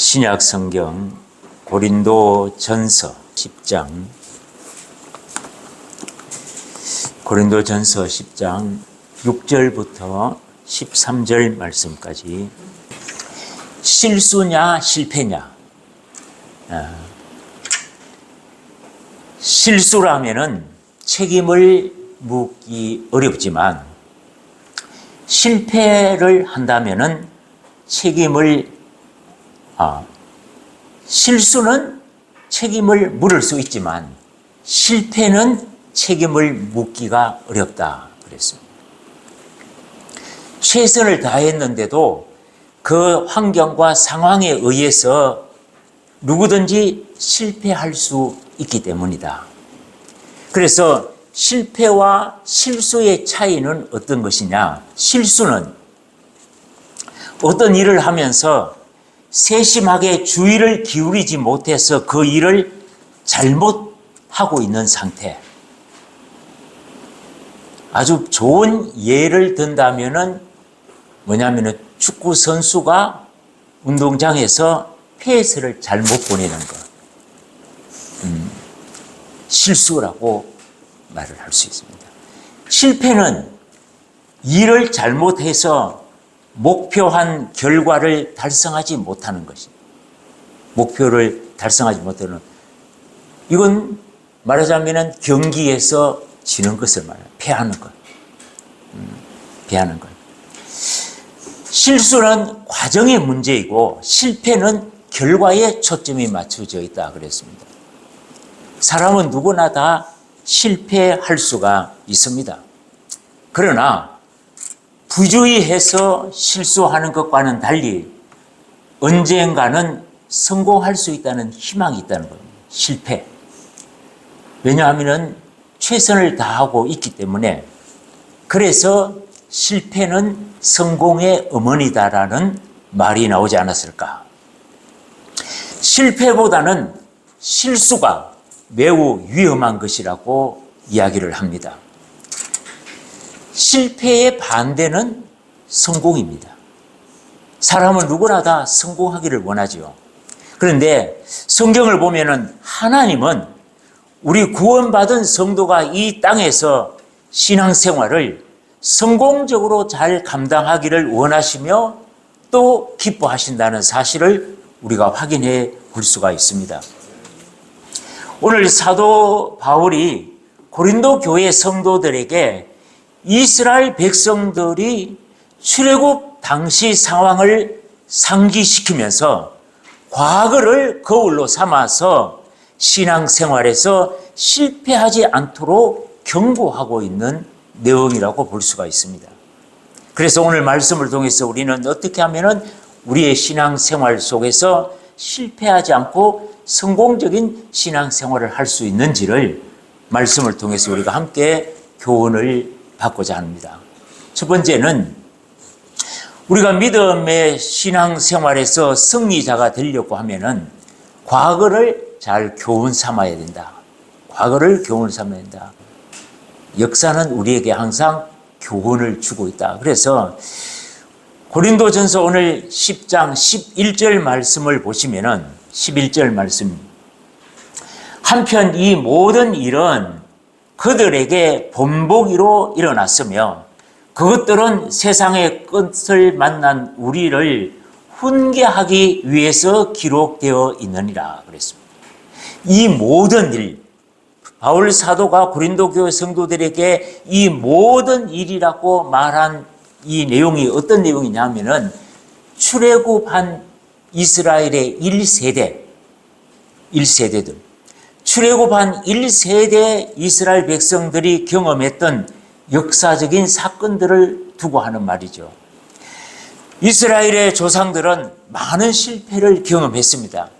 신약 성경 고린도 전서 10장. 고린도 전서 10장 6절부터 13절 말씀까지. 실수냐 실패냐? 아, 실수라면은 책임을 묻기 어렵지만 실패를 한다면은 책임을 아, 실수는 책임을 물을 수 있지만 실패는 책임을 묻기가 어렵다 그랬습니다. 최선을 다했는데도 그 환경과 상황에 의해서 누구든지 실패할 수 있기 때문이다. 그래서 실패와 실수의 차이는 어떤 것이냐? 실수는 어떤 일을 하면서 세심하게 주의를 기울이지 못해서 그 일을 잘못하고 있는 상태. 아주 좋은 예를 든다면은 뭐냐면은 축구 선수가 운동장에서 페이스를 잘못 보내는 것. 음, 실수라고 말을 할 수 있습니다. 실패는 일을 잘못해서 목표한 결과를 달성하지 못하는 것이 목표를 달성하지 못하는 이건 말하자면 경기에서 지는 것을 말해요. 패하는 것. 음, 패하는 것. 실수는 과정의 문제이고 실패는 결과에 초점이 맞춰져 있다 그랬습니다. 사람은 누구나 다 실패할 수가 있습니다. 그러나 부주의해서 실수하는 것과는 달리 언젠가는 성공할 수 있다는 희망이 있다는 겁니다. 실패. 왜냐하면 최선을 다하고 있기 때문에 그래서 실패는 성공의 어머니다라는 말이 나오지 않았을까. 실패보다는 실수가 매우 위험한 것이라고 이야기를 합니다. 실패의 반대는 성공입니다. 사람은 누구나 다 성공하기를 원하죠. 그런데 성경을 보면은 하나님은 우리 구원받은 성도가 이 땅에서 신앙생활을 성공적으로 잘 감당하기를 원하시며 또 기뻐하신다는 사실을 우리가 확인해 볼 수가 있습니다. 오늘 사도 바울이 고린도 교회 성도들에게 이스라엘 백성들이 출애굽 당시 상황을 상기시키면서 과거를 거울로 삼아서 신앙생활에서 실패하지 않도록 경고하고 있는 내용이라고 볼 수가 있습니다. 그래서 오늘 말씀을 통해서 우리는 어떻게 하면은 우리의 신앙생활 속에서 실패하지 않고 성공적인 신앙생활을 할 수 있는지를 말씀을 통해서 우리가 함께 교훈을 받고자 합니다. 첫 번째는 우리가 믿음의 신앙 생활에서 승리자가 되려고 하면은 과거를 잘 교훈 삼아야 된다. 과거를 교훈 삼아야 된다. 역사는 우리에게 항상 교훈을 주고 있다. 그래서 고린도전서 오늘 10장 11절 말씀을 보시면은 11절 말씀 한편 이 모든 일은 그들에게 본보기로 일어났으며 그것들은 세상의 끝을 만난 우리를 훈계하기 위해서 기록되어 있느니라 그랬습니다. 이 모든 일 바울 사도가 고린도 교회 성도들에게 이 모든 일이라고 말한 이 내용이 어떤 내용이냐면은 출애굽한 이스라엘의 1세대 1세대들 출애굽한 1세대 이스라엘 백성들이 경험했던 역사적인 사건들을 두고 하는 말이죠. 이스라엘의 조상들은 많은 실패를 경험했습니다.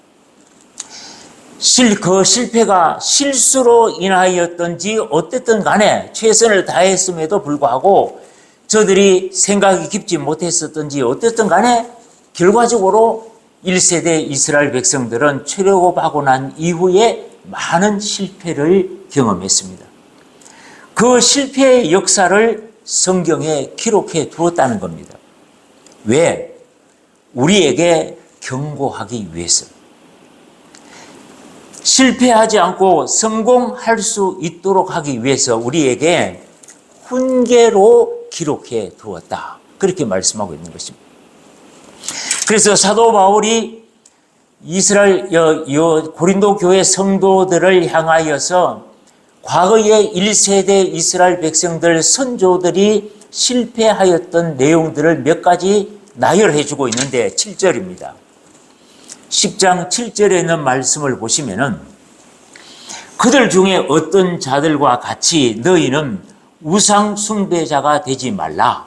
실, 그 실패가 실수로 인하였던지 어쨌든 간에 최선을 다했음에도 불구하고 저들이 생각이 깊지 못했었던지 어쨌든 간에 결과적으로 1세대 이스라엘 백성들은 출애굽하고 난 이후에 많은 실패를 경험했습니다. 그 실패의 역사를 성경에 기록해 두었다는 겁니다. 왜? 우리에게 경고하기 위해서 실패하지 않고 성공할 수 있도록 하기 위해서 우리에게 훈계로 기록해 두었다. 그렇게 말씀하고 있는 것입니다. 그래서 사도 바울이 이스라엘 고린도 교회 성도들을 향하여서 과거의 1세대 이스라엘 백성들 선조들이 실패하였던 내용들을 몇 가지 나열해 주고 있는데 7절입니다. 10장 7절에 있는 말씀을 보시면은 그들 중에 어떤 자들과 같이 너희는 우상 숭배자가 되지 말라.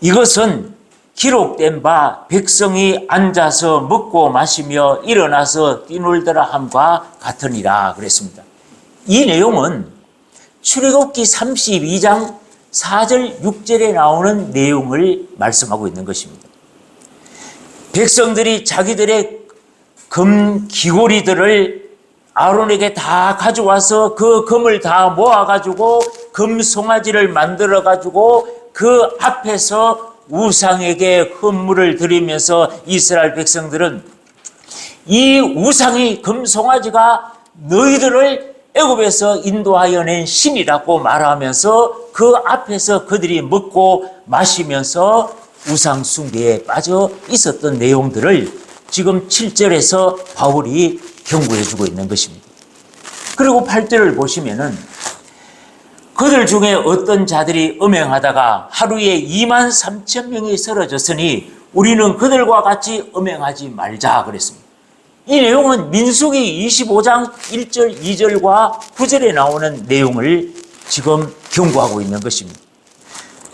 이것은 기록된 바 백성이 앉아서 먹고 마시며 일어나서 뛰놀더라 함과 같으니라 그랬습니다. 이 내용은 출애굽기 32장 4절 6절에 나오는 내용을 말씀하고 있는 것입니다. 백성들이 자기들의 금 귀고리들을 아론에게 다 가져와서 그 금을 다 모아가지고 금 송아지를 만들어가지고 그 앞에서 우상에게 헌물을 드리면서 이스라엘 백성들은 이 우상이 금 송아지가 너희들을 애굽에서 인도하여 낸 신이라고 말하면서 그 앞에서 그들이 먹고 마시면서 우상 숭배에 빠져 있었던 내용들을 지금 7절에서 바울이 경고해 주고 있는 것입니다. 그리고 8절을 보시면은 그들 중에 어떤 자들이 음행하다가 하루에 2만 3천 명이 쓰러졌으니 우리는 그들과 같이 음행하지 말자 그랬습니다. 이 내용은 민수기 25장 1절, 2절과 9절에 나오는 내용을 지금 경고하고 있는 것입니다.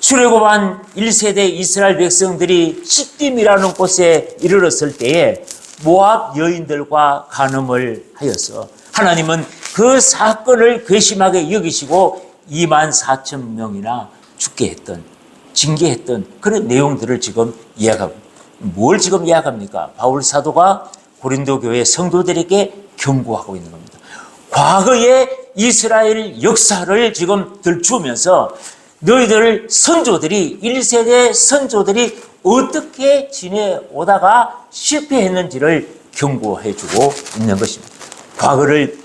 출애굽한 1세대 이스라엘 백성들이 시딤이라는 곳에 이르렀을 때에 모압 여인들과 간음을 하여서 하나님은 그 사건을 괘씸하게 여기시고 2만 4천 명이나 죽게 했던 징계했던 그런 내용들을 지금 이야기합니다. 뭘 지금 이야기합니까? 바울 사도가 고린도 교회 성도들에게 경고하고 있는 겁니다. 과거의 이스라엘 역사를 지금 들추면서 너희들 선조들이 1세대 선조들이 어떻게 지내오다가 실패했는지를 경고해 주고 있는 것입니다. 과거를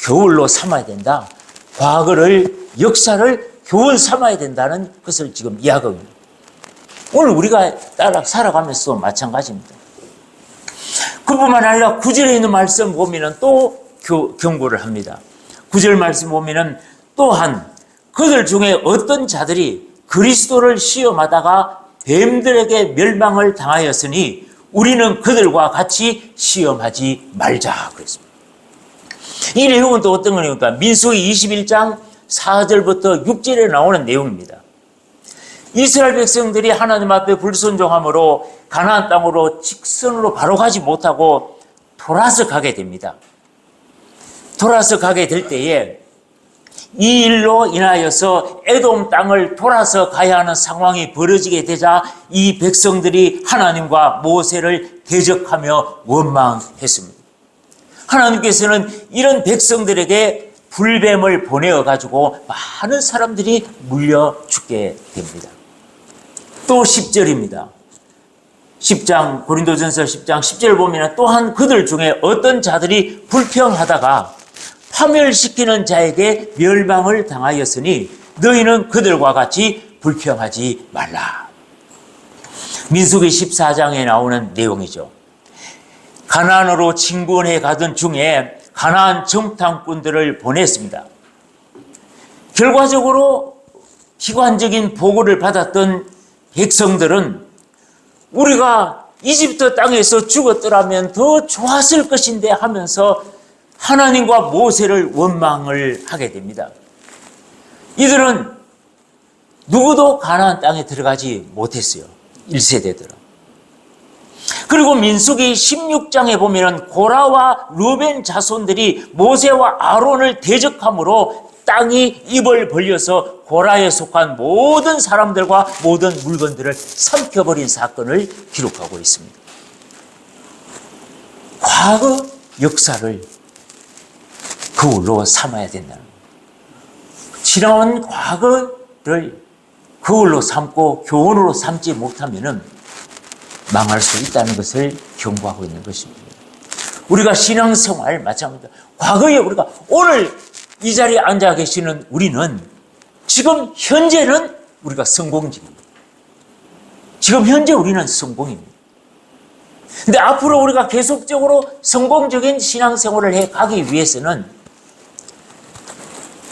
교훈로 삼아야 된다. 과거를 역사를 교훈 삼아야 된다는 것을 지금 이야기합니다. 오늘 우리가 따라 살아가면서도 마찬가지입니다. 그뿐만 아니라 구절에 있는 말씀 보면은 또 교, 경고를 합니다. 구절 말씀 보면은 또한 그들 중에 어떤 자들이 그리스도를 시험하다가 뱀들에게 멸망을 당하였으니 우리는 그들과 같이 시험하지 말자 그랬습니다. 이 내용은 또 어떤 거니까 민수기 21장 4절부터 6절에 나오는 내용입니다. 이스라엘 백성들이 하나님 앞에 불순종함으로 가나안 땅으로 직선으로 바로 가지 못하고 돌아서 가게 됩니다. 돌아서 가게 될 때에 이 일로 인하여서 에돔 땅을 돌아서 가야 하는 상황이 벌어지게 되자 이 백성들이 하나님과 모세를 대적하며 원망했습니다. 하나님께서는 이런 백성들에게 불뱀을 보내어 가지고 많은 사람들이 물려 죽게 됩니다. 또 10절입니다. 10장 고린도전서 10장 10절 보면 또한 그들 중에 어떤 자들이 불평하다가 파멸시키는 자에게 멸망을 당하였으니 너희는 그들과 같이 불평하지 말라. 민수기 14장에 나오는 내용이죠. 가나안으로 진군해 가던 중에 가나안 정탐꾼들을 보냈습니다. 결과적으로 기관적인 보고를 받았던 백성들은 우리가 이집트 땅에서 죽었더라면 더 좋았을 것인데 하면서 하나님과 모세를 원망을 하게 됩니다. 이들은 누구도 가나안 땅에 들어가지 못했어요. 1세대들은. 그리고 민수기 16장에 보면은 고라와 루벤 자손들이 모세와 아론을 대적함으로 땅이 입을 벌려서 고라에 속한 모든 사람들과 모든 물건들을 삼켜버린 사건을 기록하고 있습니다. 과거 역사를 거울로 삼아야 된다는 거예요. 지나온 과거를 거울로 삼고 교훈으로 삼지 못하면은 망할 수 있다는 것을 경고하고 있는 것입니다. 우리가 신앙생활 마찬가지입니다. 과거에 우리가 오늘 이 자리에 앉아 계시는 우리는 지금 현재는 우리가 성공직입니다. 지금 현재 우리는 성공입니다. 근데 앞으로 우리가 계속적으로 성공적인 신앙생활을 해 가기 위해서는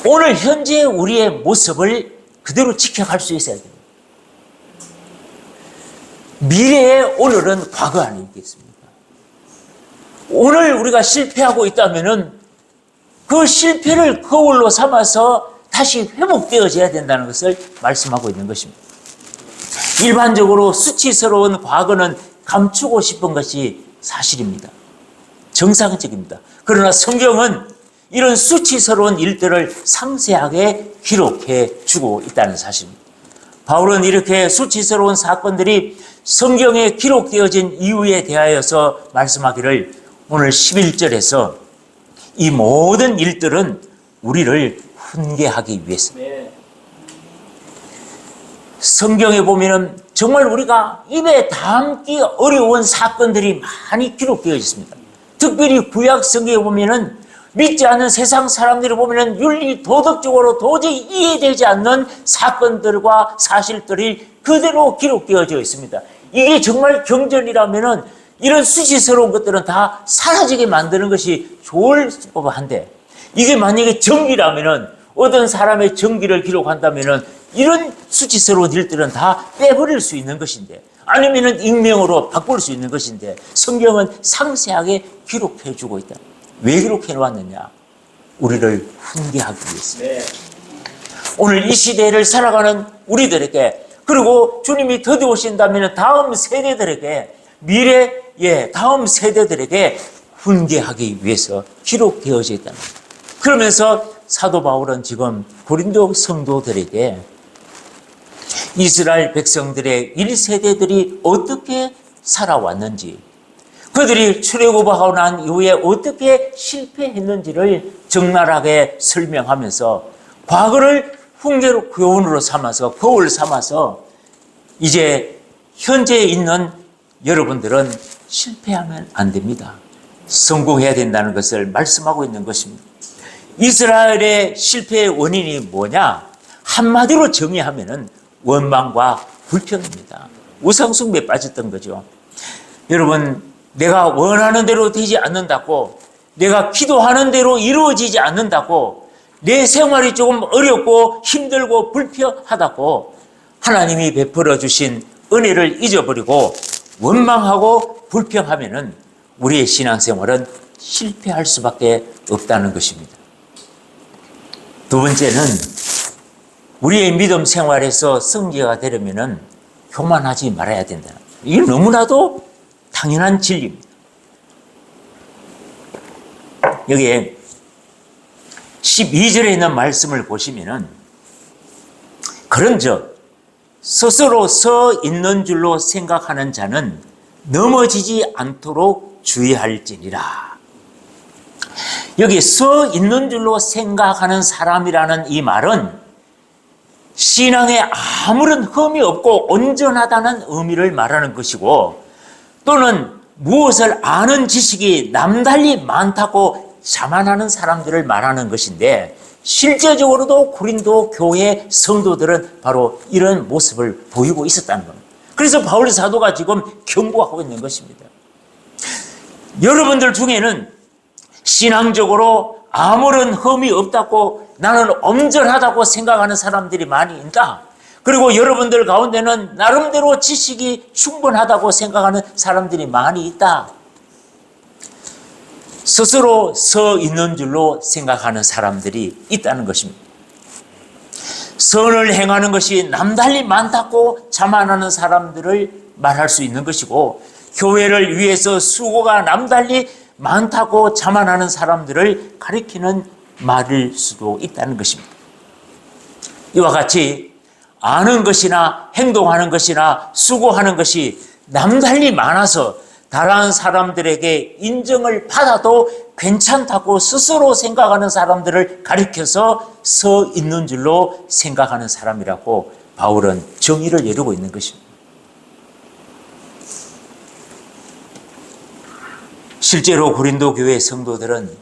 오늘 현재 우리의 모습을 그대로 지켜갈 수 있어야 됩니다. 미래의 오늘은 과거 아니겠습니까? 오늘 우리가 실패하고 있다면은 그 실패를 거울로 삼아서 다시 회복되어져야 된다는 것을 말씀하고 있는 것입니다. 일반적으로 수치스러운 과거는 감추고 싶은 것이 사실입니다. 정상적입니다. 그러나 성경은 이런 수치스러운 일들을 상세하게 기록해 주고 있다는 사실입니다. 바울은 이렇게 수치스러운 사건들이 성경에 기록되어진 이유에 대하여서 말씀하기를 오늘 11절에서 이 모든 일들은 우리를 훈계하기 위해서 성경에 보면은 정말 우리가 입에 담기 어려운 사건들이 많이 기록되어 있습니다. 특별히 구약 성경에 보면은 믿지 않는 세상 사람들이 보면은 윤리 도덕적으로 도저히 이해되지 않는 사건들과 사실들이 그대로 기록되어져 있습니다. 이게 정말 경전이라면은 이런 수치스러운 것들은 다 사라지게 만드는 것이 좋을 법한데 이게 만약에 정기라면은 어떤 사람의 정기를 기록한다면은 이런 수치스러운 일들은 다 빼버릴 수 있는 것인데 아니면은 익명으로 바꿀 수 있는 것인데 성경은 상세하게 기록해 주고 있다. 왜 기록해 놓았느냐? 우리를 훈계하기 위해서. 오늘 이 시대를 살아가는 우리들에게 그리고 주님이 더디 오신다면 다음 세대들에게 미래 예 다음 세대들에게 훈계하기 위해서 기록되어져 거예요. 그러면서 사도 바울은 지금 고린도 성도들에게 이스라엘 백성들의 1세대들이 어떻게 살아왔는지 그들이 출애굽하고 난 이후에 어떻게 실패했는지를 적나라하게 설명하면서 과거를 훈계로 교훈으로 삼아서 거울 삼아서 이제 현재에 있는 여러분들은 실패하면 안 됩니다. 성공해야 된다는 것을 말씀하고 있는 것입니다. 이스라엘의 실패의 원인이 뭐냐? 한마디로 정의하면은 원망과 불평입니다. 우상숭배에 빠졌던 거죠. 여러분, 내가 원하는 대로 되지 않는다고, 내가 기도하는 대로 이루어지지 않는다고, 내 생활이 조금 어렵고 힘들고 불편하다고 하나님이 베풀어 주신 은혜를 잊어버리고 원망하고 불평하면은 우리의 신앙생활은 실패할 수밖에 없다는 것입니다. 두 번째는 우리의 믿음 생활에서 승리가 되려면은 교만하지 말아야 된다. 이게 너무나도 당연한 진리입니다. 여기에 12절에 있는 말씀을 보시면은 그런즉 스스로 서 있는 줄로 생각하는 자는 넘어지지 않도록 주의할지니라. 여기 서 있는 줄로 생각하는 사람이라는 이 말은 신앙에 아무런 흠이 없고 온전하다는 의미를 말하는 것이고 또는 무엇을 아는 지식이 남달리 많다고 자만하는 사람들을 말하는 것인데 실제적으로도 고린도 교회 성도들은 바로 이런 모습을 보이고 있었다는 겁니다. 그래서 바울 사도가 지금 경고하고 있는 것입니다. 여러분들 중에는 신앙적으로 아무런 흠이 없다고 나는 엄전하다고 생각하는 사람들이 많이 있다. 그리고 여러분들 가운데는 나름대로 지식이 충분하다고 생각하는 사람들이 많이 있다. 스스로 서 있는 줄로 생각하는 사람들이 있다는 것입니다. 선을 행하는 것이 남달리 많다고 자만하는 사람들을 말할 수 있는 것이고 교회를 위해서 수고가 남달리 많다고 자만하는 사람들을 가리키는 말일 수도 있다는 것입니다. 이와 같이 아는 것이나 행동하는 것이나 수고하는 것이 남달리 많아서 다른 사람들에게 인정을 받아도 괜찮다고 스스로 생각하는 사람들을 가리켜서 서 있는 줄로 생각하는 사람이라고 바울은 정의를 내리고 있는 것입니다. 실제로 고린도 교회 성도들은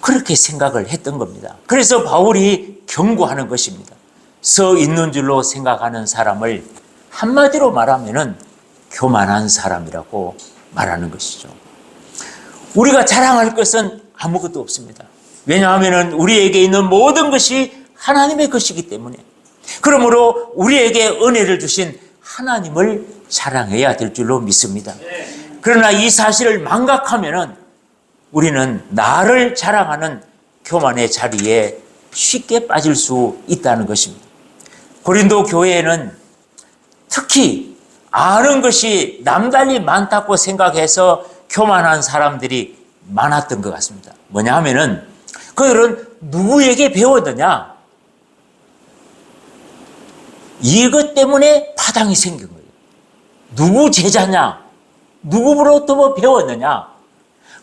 그렇게 생각을 했던 겁니다. 그래서 바울이 경고하는 것입니다. 서 있는 줄로 생각하는 사람을 한마디로 말하면은 교만한 사람이라고 말하는 것이죠. 우리가 자랑할 것은 아무것도 없습니다. 왜냐하면 우리에게 있는 모든 것이 하나님의 것이기 때문에 그러므로 우리에게 은혜를 주신 하나님을 자랑해야 될 줄로 믿습니다. 그러나 이 사실을 망각하면은 우리는 나를 자랑하는 교만의 자리에 쉽게 빠질 수 있다는 것입니다. 고린도 교회에는 특히 아는 것이 남달리 많다고 생각해서 교만한 사람들이 많았던 것 같습니다. 뭐냐 하면은 그들은 누구에게 배웠느냐? 이것 때문에 파당이 생긴 거예요. 누구 제자냐? 누구로부터 뭐 배웠느냐?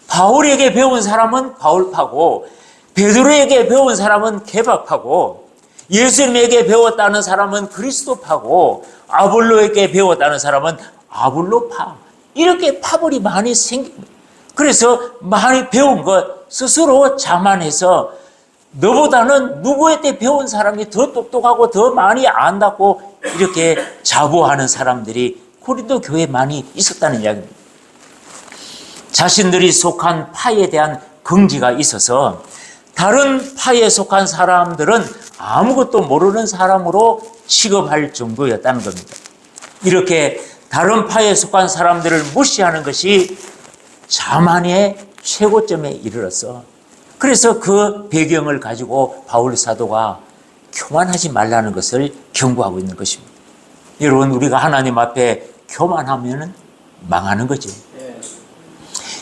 바울에게 배운 사람은 바울파고 베드로에게 배운 사람은 개박파고 예수님에게 배웠다는 사람은 그리스도파고 아볼로에게 배웠다는 사람은 아볼로파 이렇게 파벌이 많이 생깁니다. 그래서 많이 배운 것 스스로 자만해서 너보다는 누구한테 배운 사람이 더 똑똑하고 더 많이 안다고 이렇게 자부하는 사람들이 고린도 교회에 많이 있었다는 이야기입니다. 자신들이 속한 파에 대한 긍지가 있어서 다른 파에 속한 사람들은 아무것도 모르는 사람으로 취급할 정도였다는 겁니다. 이렇게 다른 파에 속한 사람들을 무시하는 것이 자만의 최고점에 이르렀어. 그래서 그 배경을 가지고 바울 사도가 교만하지 말라는 것을 경고하고 있는 것입니다. 여러분, 우리가 하나님 앞에 교만하면 망하는 거죠.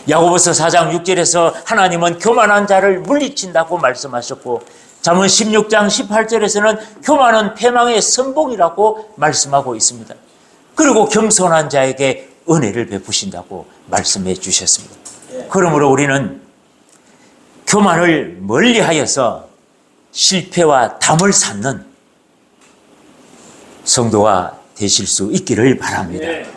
야고보서 4장 6절에서 하나님은 교만한 자를 물리친다고 말씀하셨고 잠언 16장 18절에서는 교만은 패망의 선봉이라고 말씀하고 있습니다. 그리고 겸손한 자에게 은혜를 베푸신다고 말씀해 주셨습니다. 그러므로 우리는 교만을 멀리하여서 실패와 담을 쌓는 성도가 되실 수 있기를 바랍니다.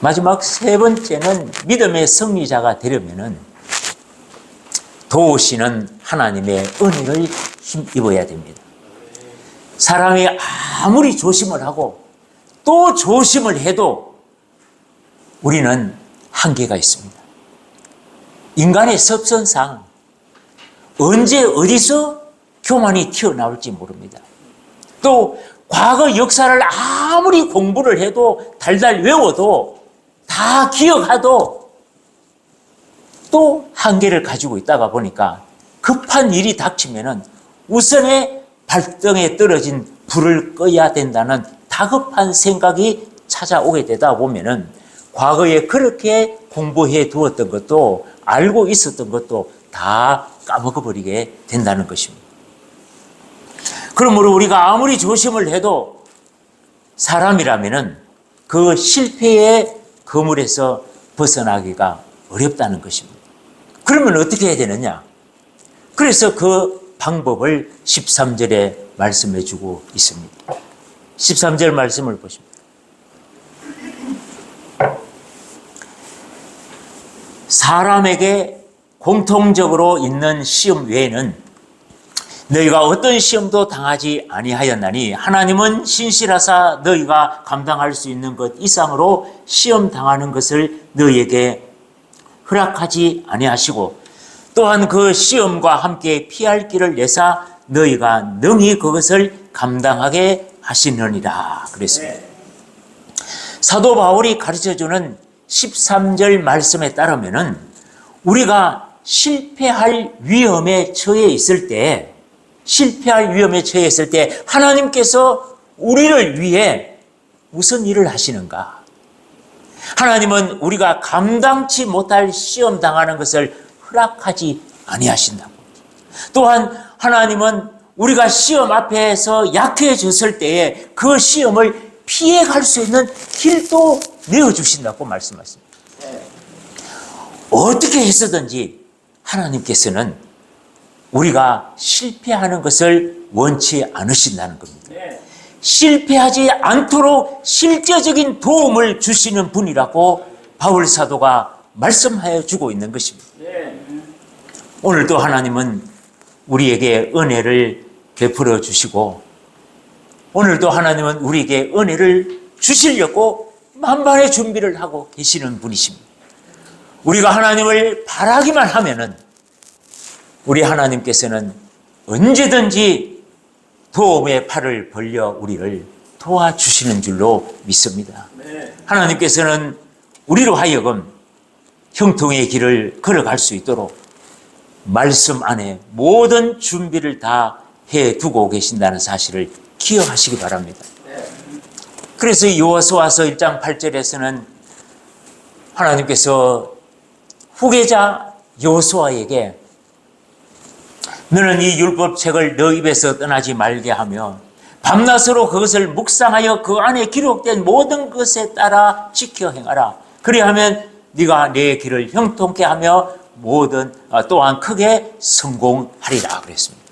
마지막 세 번째는 믿음의 승리자가 되려면은 도우시는 하나님의 은혜를 힘입어야 됩니다. 사람이 아무리 조심을 하고 또 조심을 해도 우리는 한계가 있습니다. 인간의 섭선상 언제 어디서 교만이 튀어나올지 모릅니다. 또 과거 역사를 아무리 공부를 해도 달달 외워도 다 기억하도 또 한계를 가지고 있다가 보니까 급한 일이 닥치면은 우선에 발등에 떨어진 불을 꺼야 된다는 다급한 생각이 찾아오게 되다 보면은 과거에 그렇게 공부해 두었던 것도 알고 있었던 것도 다 까먹어 버리게 된다는 것입니다. 그러므로 우리가 아무리 조심을 해도 사람이라면은 그 실패의 거물에서 벗어나기가 어렵다는 것입니다. 그러면 어떻게 해야 되느냐? 그래서 그 방법을 13절에 말씀해 주고 있습니다. 13절 말씀을 보십니다. 사람에게 공통적으로 있는 시험 외에는 너희가 어떤 시험도 당하지 아니하였나니 하나님은 신실하사 너희가 감당할 수 있는 것 이상으로 시험 당하는 것을 너희에게 허락하지 아니하시고 또한 그 시험과 함께 피할 길을 내사 너희가 능히 그것을 감당하게 하시느니라 그랬습니다. 사도 바울이 가르쳐 주는 13절 말씀에 따르면은 우리가 실패할 위험에 처해 있을 때 실패할 위험에 처해 있을 때 하나님께서 우리를 위해 무슨 일을 하시는가? 하나님은 우리가 감당치 못할 시험 당하는 것을 허락하지 아니하신다고. 또한 하나님은 우리가 시험 앞에서 약해졌을 때에 그 시험을 피해 갈 수 있는 길도 내어 주신다고 말씀하십니다. 어떻게 해서든지 하나님께서는 우리가 실패하는 것을 원치 않으신다는 겁니다. 실패하지 않도록 실제적인 도움을 주시는 분이라고 바울 사도가 말씀하여 주고 있는 것입니다. 오늘도 하나님은 우리에게 은혜를 베풀어 주시고 오늘도 하나님은 우리에게 은혜를 주시려고 만반의 준비를 하고 계시는 분이십니다. 우리가 하나님을 바라기만 하면은 우리 하나님께서는 언제든지 도움의 팔을 벌려 우리를 도와주시는 줄로 믿습니다. 하나님께서는 우리로 하여금 형통의 길을 걸어갈 수 있도록 말씀 안에 모든 준비를 다 해 두고 계신다는 사실을 기억하시기 바랍니다. 그래서 요호수아서 1장 8절에서는 하나님께서 후계자 요호수아에게 너는 이 율법책을 너 입에서 떠나지 말게 하며 밤낮으로 그것을 묵상하여 그 안에 기록된 모든 것에 따라 지켜 행하라. 그리하면 네가 내 길을 형통케 하며 모든 아, 또한 크게 성공하리라 그랬습니다.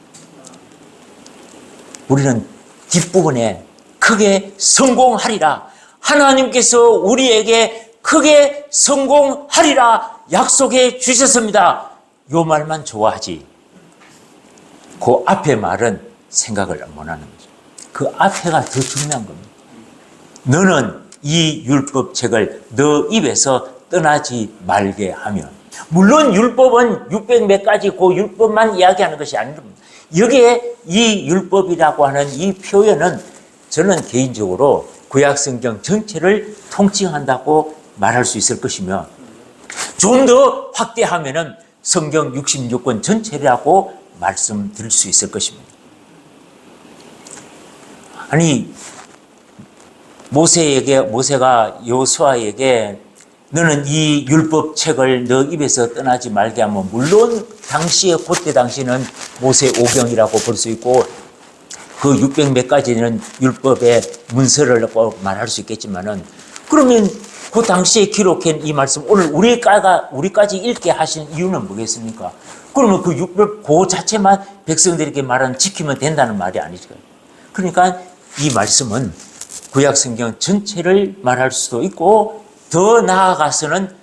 우리는 뒷부분에 크게 성공하리라. 하나님께서 우리에게 크게 성공하리라 약속해 주셨습니다. 요 말만 좋아하지. 그 앞에 말은 생각을 못 하는 거죠. 그 앞에가 더 중요한 겁니다. 너는 이 율법책을 너 입에서 떠나지 말게 하면 물론 율법은 600 몇 가지 그 율법만 이야기하는 것이 아닙니다. 여기에 이 율법이라고 하는 이 표현은 저는 개인적으로 구약 성경 전체를 통칭한다고 말할 수 있을 것이며 좀 더 확대하면은 성경 66권 전체라고 말씀드릴 수 있을 것입니다. 아니 모세에게 모세가 요수아에게 너는 이 율법 책을 너 입에서 떠나지 말게 하면 물론 당시에 그때 당시는 모세 오경이라고 볼 수 있고 그 600 몇 가지는 율법의 문서를 말할 수 있겠지만은 그러면 그 당시에 기록한 이 말씀 오늘 우리가 우리까지 읽게 하신 이유는 뭐겠습니까? 그러면 그 율법 그 자체만 백성들에게 말은 지키면 된다는 말이 아니죠. 그러니까 이 말씀은 구약 성경 전체를 말할 수도 있고 더 나아가서는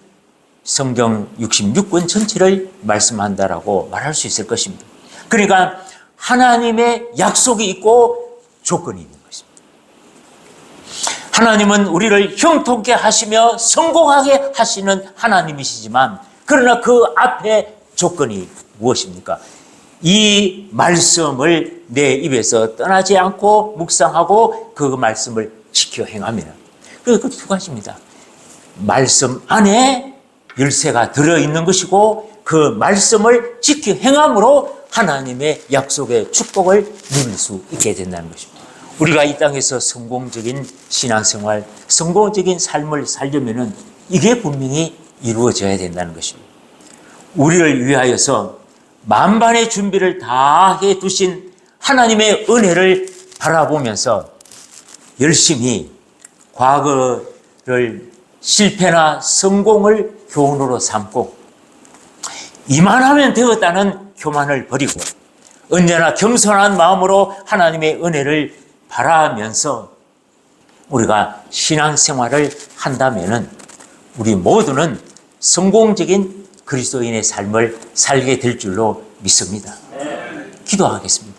성경 66권 전체를 말씀한다라고 말할 수 있을 것입니다. 그러니까 하나님의 약속이 있고 조건이 있는 것입니다. 하나님은 우리를 형통케 하시며 성공하게 하시는 하나님이시지만 그러나 그 앞에 조건이 무엇입니까? 이 말씀을 내 입에서 떠나지 않고 묵상하고 그 말씀을 지켜 행하면 그두 가지입니다. 말씀 안에 열쇠가 들어있는 것이고 그 말씀을 지켜 행함으로 하나님의 약속의 축복을 누릴 수 있게 된다는 것입니다. 우리가 이 땅에서 성공적인 신앙생활, 성공적인 삶을 살려면은 이게 분명히 이루어져야 된다는 것입니다. 우리를 위하여서 만반의 준비를 다 해 두신 하나님의 은혜를 바라보면서 열심히 과거를 실패나 성공을 교훈으로 삼고 이만하면 되었다는 교만을 버리고 언제나 겸손한 마음으로 하나님의 은혜를 바라면서 우리가 신앙생활을 한다면은 우리 모두는 성공적인 그리스도인의 삶을 살게 될 줄로 믿습니다. 기도하겠습니다.